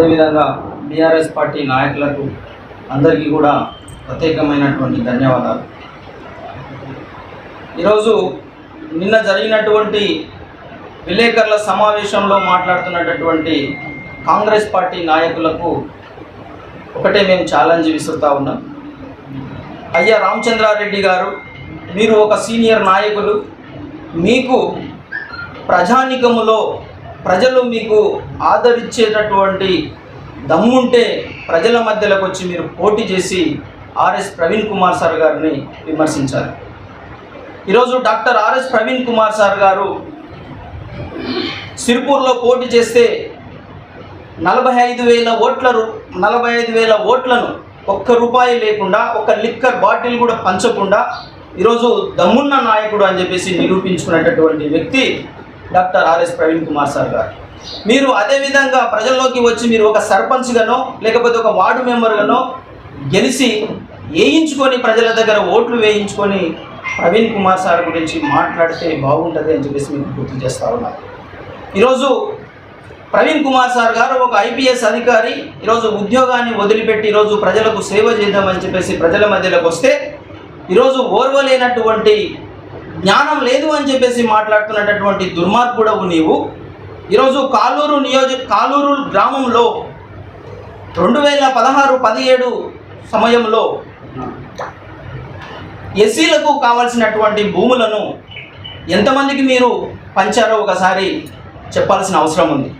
అదేవిధంగా BRS party నాయకులకు అందరికీ కూడా ప్రత్యేకమైనటువంటి ధన్యవాదాలు. ఈరోజు నిన్న జరిగినటువంటి విలేకరుల సమావేశంలో మాట్లాడుతున్నటువంటి కాంగ్రెస్ పార్టీ నాయకులకు ఒకటే మేము ఛాలెంజ్ విసురుతూ ఉన్నాం. అయ్యా రామచంద్రారెడ్డి గారు మీరు ఒక సీనియర్ నాయకులు మీకు ప్రజానికములో ప్రజలు మీకు ఆదరించేటటువంటి దమ్ముంటే ప్రజల మధ్యలోకి వచ్చి మీరు పోటీ చేసి ఆర్ఎస్ ప్రవీణ్ కుమార్ సార్ గారిని విమర్శించారు ఈరోజు doctor RS Praveen Kumar sir గారు సిరిపూర్లో పోటీ చేస్తే నలభై ఐదు వేల ఓట్ల నలభై ఐదు వేల ఓట్లను ఒక్క రూపాయి లేకుండా ఒక లిక్కర్ బాటిల్ కూడా పంచకుండా ఈరోజు దమ్మున్న నాయకుడు అని చెప్పేసి నిరూపించుకునేటటువంటి వ్యక్తి doctor RS Praveen Kumar sir గారు. మీరు అదేవిధంగా ప్రజల్లోకి వచ్చి మీరు ఒక సర్పంచ్గానో లేకపోతే ఒక వార్డు మెంబర్గానో గెలిచి వేయించుకొని ప్రజల దగ్గర ఓట్లు వేయించుకొని ప్రవీణ్ కుమార్ సార్ గురించి మాట్లాడితే బాగుంటుంది అని చెప్పేసి మీకు గుర్తు చేస్తా ఉన్నారు ఈరోజు ప్రవీణ్ కుమార్ సార్ గారు ఒక ఐపీఎస్ అధికారి ఈరోజు ఉద్యోగాన్ని వదిలిపెట్టి ఈరోజు ప్రజలకు సేవ చేద్దామని చెప్పేసి ప్రజల మధ్యలోకి వస్తే ఈరోజు ఓర్వలేనటువంటి జ్ఞానం లేదు అని చెప్పేసి మాట్లాడుతున్నటువంటి దుర్మార్గుడవు నీవు. ఈరోజు కాలూరు నియోజక కాలూరు గ్రామంలో రెండు వేల పదహారు పదిహేడు సమయంలో ఎస్సీలకు కావలసినటువంటి భూములను ఎంతమందికి మీరు పంచారో ఒకసారి చెప్పాల్సిన అవసరం ఉంది.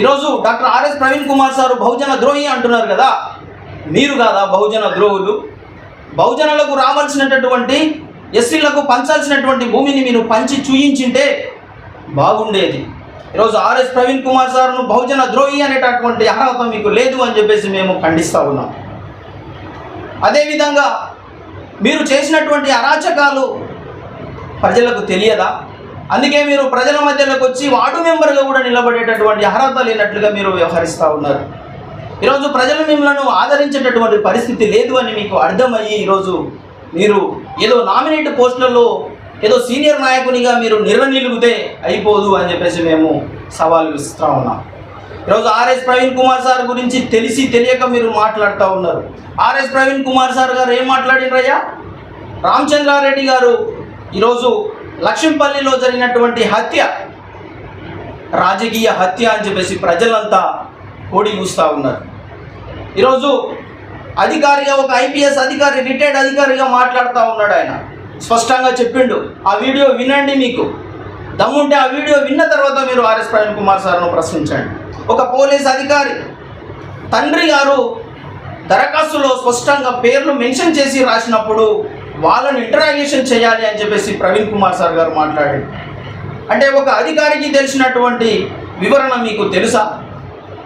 ఈరోజు doctor RS Praveen Kumar sir బహుజన ద్రోహి అంటున్నారు కదా. మీరు కాదా బహుజన ద్రోహులు? బహుజనులకు రావాల్సినటువంటి ఎస్సీలకు పంచాల్సినటువంటి భూమిని మీరు పంచి చూయించింటే బాగుండేది. ఈరోజు ఆర్ఎస్ ప్రవీణ్ కుమార్ సార్ను బహుజన ద్రోహి అనేటటువంటి అర్హత మీకు లేదు అని చెప్పేసి మేము ఖండిస్తూ ఉన్నాం. అదేవిధంగా మీరు చేసినటువంటి అరాచకాలు ప్రజలకు తెలియదా? అందుకే మీరు ప్రజల మధ్యలోకి వచ్చి వార్డు మెంబర్గా కూడా నిలబడేటటువంటి అర్హత లేనట్లుగా మీరు వ్యవహరిస్తూ ఉన్నారు. ఈరోజు ప్రజలు మిమ్మల్ని ఆదరించేటటువంటి పరిస్థితి లేదు అని మీకు అర్థమయ్యి ఈరోజు మీరు ఏదో నామినేట్ పోస్టులలో ఏదో సీనియర్ నాయకునిగా మీరు నిర్వనిలుగుతే అయిపోదు అని చెప్పేసి మేము సవాలు ఇస్తూ ఉన్నాం. ఈరోజు ఆర్ఎస్ ప్రవీణ్ కుమార్ సార్ గురించి తెలిసి తెలియక మీరు మాట్లాడుతూ ఉన్నారు. ఆర్ఎస్ ప్రవీణ్ కుమార్ సార్ గారు ఏం మాట్లాడినరయ్యా రామచంద్రారెడ్డి గారు ఈరోజు లక్ష్మీపల్లిలో జరిగినటువంటి హత్య రాజకీయ హత్య అని చెప్పేసి ప్రజలంతా కోడి కూస్తూ ఉన్నారు. ఈరోజు అధికారిగా ఒక ఐపీఎస్ అధికారి రిటైర్డ్ అధికారిగా మాట్లాడుతూ ఉన్నాడు ఆయన. స్పష్టంగా చెప్పిండు. ఆ వీడియో వినండి మీకు. దమ్ముంటే ఆ వీడియో విన్న తర్వాత మీరు ఆర్ఎస్ ప్రవీణ్ కుమార్ సార్ను ప్రశ్నించండి. ఒక పోలీస్ అధికారి తండ్రి గారు దరఖాస్తులో స్పష్టంగా పేర్లు మెన్షన్ చేసి రాసినప్పుడు వాళ్ళని ఇంటరాగేషన్ చేయాలి అని చెప్పేసి ప్రవీణ్ కుమార్ సార్ గారు మాట్లాడారు. అంటే ఒక అధికారికి తెలిసినటువంటి వివరణ మీకు తెలుసా?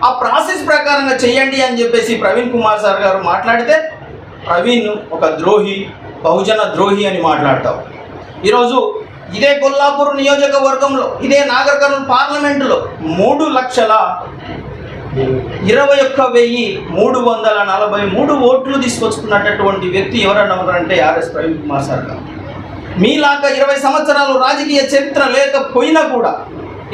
ఆ ప్రాసెస్ ప్రకారంగా చేయండి అని చెప్పేసి ప్రవీణ్ కుమార్ సార్ గారు మాట్లాడితే ప్రవీణ్ ఒక ద్రోహి బహుజన ద్రోహి అని మాట్లాడతావు. ఈరోజు ఇదే కొల్లాపూర్ నియోజకవర్గంలో ఇదే నాగర్ కర్నూలు పార్లమెంటులో మూడు లక్షల ఇరవై ఒక్క వెయ్యి మూడు వందల నలభై మూడు ఓట్లు తీసుకొచ్చుకున్నటువంటి వ్యక్తి ఎవరన్నా ఆర్ఎస్ ప్రవీణ్ కుమార్ సార్ గారు. మీలాగా ఇరవై సంవత్సరాలు రాజకీయ చరిత్ర లేకపోయినా కూడా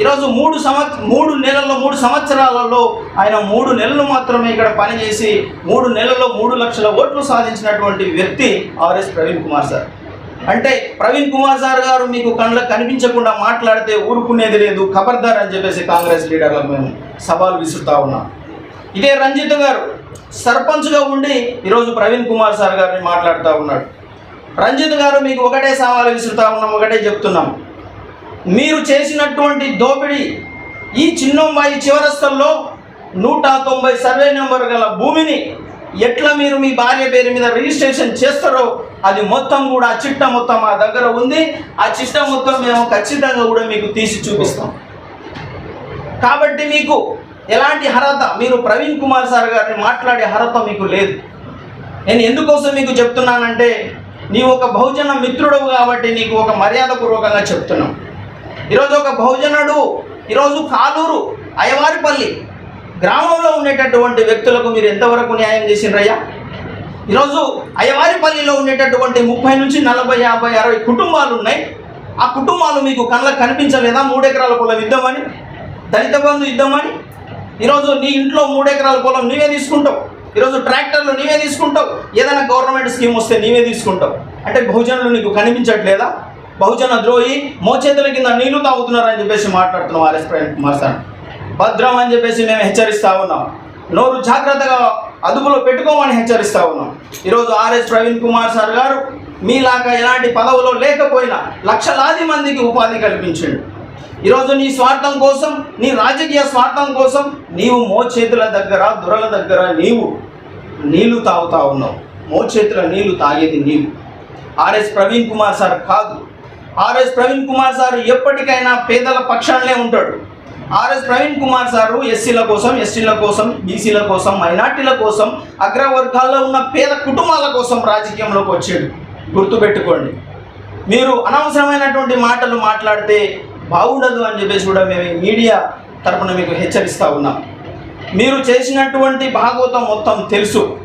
ఈరోజు మూడు సంవత్సరం మూడు నెలల్లో మూడు సంవత్సరాలలో ఆయన మూడు నెలలు మాత్రమే ఇక్కడ పనిచేసి మూడు నెలల్లో మూడు లక్షల ఓట్లు సాధించినటువంటి వ్యక్తి ఆర్ఎస్ ప్రవీణ్ కుమార్ సార్. అంటే ప్రవీణ్ కుమార్ సార్ గారు మీకు కళ్ళకు కనిపించకుండా మాట్లాడితే ఊరుకునేది లేదు ఖబర్దార్ అని చెప్పేసి కాంగ్రెస్ లీడర్లకు మేము సవాల్ విసురుతా ఉన్నాం. ఇదే రంజిత్ గారు సర్పంచ్గా ఉండి ఈరోజు ప్రవీణ్ కుమార్ సార్ గారిని మాట్లాడుతూ ఉన్నాడు. రంజిత్ గారు మీకు ఒకటే సవాలు విసురుతా ఉన్నాం ఒకటే చెప్తున్నాం. మీరు చేసినటువంటి దోపిడీ ఈ చిన్నమ్మాయి చివరస్తల్లో నూట తొంభై సర్వే నెంబర్ గల భూమిని ఎట్లా మీరు మీ భార్య పేరు మీద రిజిస్ట్రేషన్ చేస్తారో అది మొత్తం కూడా ఆ చిట్ట మొత్తం మా దగ్గర ఉంది. ఆ చిట్ట మొత్తం మేము ఖచ్చితంగా కూడా మీకు తీసి చూపిస్తాం. కాబట్టి మీకు ఎలాంటి అర్హత మీరు ప్రవీణ్ కుమార్ సార్ గారిని మాట్లాడే అర్హత మీకు లేదు. నేను ఎందుకోసం మీకు చెప్తున్నానంటే నీవు ఒక బహుజన మిత్రుడవు కాబట్టి నీకు ఒక మర్యాదపూర్వకంగా చెప్తున్నాం. ఈరోజు ఒక బహుజనుడు ఈరోజు కాలూరు అయ్యవారిపల్లి గ్రామంలో ఉండేటటువంటి వ్యక్తులకు మీరు ఎంతవరకు న్యాయం చేసిండ్రయ్యా? ఈరోజు అయ్యవారిపల్లిలో ఉండేటటువంటి ముప్పై నుంచి నలభై యాభై అరవై కుటుంబాలు ఉన్నాయి. ఆ కుటుంబాలు మీకు కళ్ళకు కనిపించలేదా? మూడెకరాల పొలం ఇద్దామని దళిత బంధు ఇద్దామని? ఈరోజు నీ ఇంట్లో మూడెకరాల పొలం నీవే తీసుకుంటావు. ఈరోజు ట్రాక్టర్లు నీవే తీసుకుంటావు. ఏదైనా గవర్నమెంట్ స్కీమ్ వస్తే నీవే తీసుకుంటావు. అంటే బహుజనులు నీకు కనిపించట్లేదా? బహుజన ద్రోహి మోచేతుల కింద నీళ్ళు తాగుతున్నారని చెప్పేసి మాట్లాడుతున్నాం ఆర్ఎస్ ప్రవీణ్ కుమార్ సార్. భద్రం అని చెప్పేసి మేము హెచ్చరిస్తా ఉన్నాం. నోరు జాగ్రత్తగా అదుపులో పెట్టుకోమని హెచ్చరిస్తా ఉన్నాం. ఈరోజు ఆర్ఎస్ ప్రవీణ్ కుమార్ సార్ గారు మీలాగా ఎలాంటి పదవులో లేకపోయినా లక్షలాది మందికి ఉపాధి కల్పించిండు. ఈరోజు నీ స్వార్థం కోసం నీ రాజకీయ స్వార్థం కోసం నీవు మోచేతుల దగ్గర దొరల దగ్గర నీవు నీళ్ళు తాగుతా ఉన్నావు. మోచేతుల నీళ్ళు తాగేది నీవు. ఆర్ఎస్ ప్రవీణ్ కుమార్ సార్ కాదు. ఆర్ఎస్ ప్రవీణ్ కుమార్ సార్ ఎప్పటికైనా పేదల పక్షాన్నే ఉంటాడు. ఆర్ఎస్ ప్రవీణ్ కుమార్ సారు ఎస్సీల కోసం ఎస్టీల కోసం బీసీల కోసం మైనార్టీల కోసం అగ్రవర్గాల్లో ఉన్న పేద కుటుంబాల కోసం రాజకీయంలోకి వచ్చాడు. గుర్తుపెట్టుకోండి. మీరు అనవసరమైనటువంటి మాటలు మాట్లాడితే బాగుండదు అని చెప్పేసి కూడా మేము మీడియా తరపున మీకు హెచ్చరిస్తూ ఉన్నాం. మీరు చేసినటువంటి భాగవతం మొత్తం తెలుసు.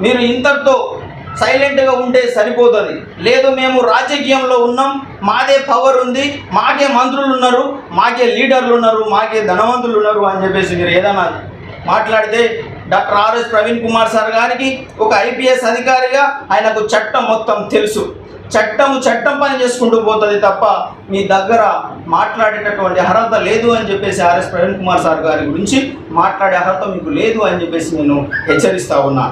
మీరు ఇంతటితో సైలెంట్గా ఉంటే సరిపోతుంది. లేదు మేము రాజకీయంలో ఉన్నాం మాదే పవర్ ఉంది మాకే మంత్రులు ఉన్నారు మాకే లీడర్లు ఉన్నారు మాకే ధనవంతులు ఉన్నారు అని చెప్పేసి మీరు ఏదైనా మాట్లాడితే doctor RS Praveen Kumar sir గారికి ఒక ఐపీఎస్ అధికారిగా ఆయనకు చట్టం మొత్తం తెలుసు. చట్టం చట్టం పని చేసుకుంటూ పోతుంది తప్ప మీ దగ్గర మాట్లాడేటటువంటి అర్హత లేదు అని చెప్పేసి ఆర్ఎస్ ప్రవీణ్ కుమార్ సార్ గారి గురించి మాట్లాడే అర్హత మీకు లేదు అని చెప్పేసి నేను హెచ్చరిస్తా ఉన్నా.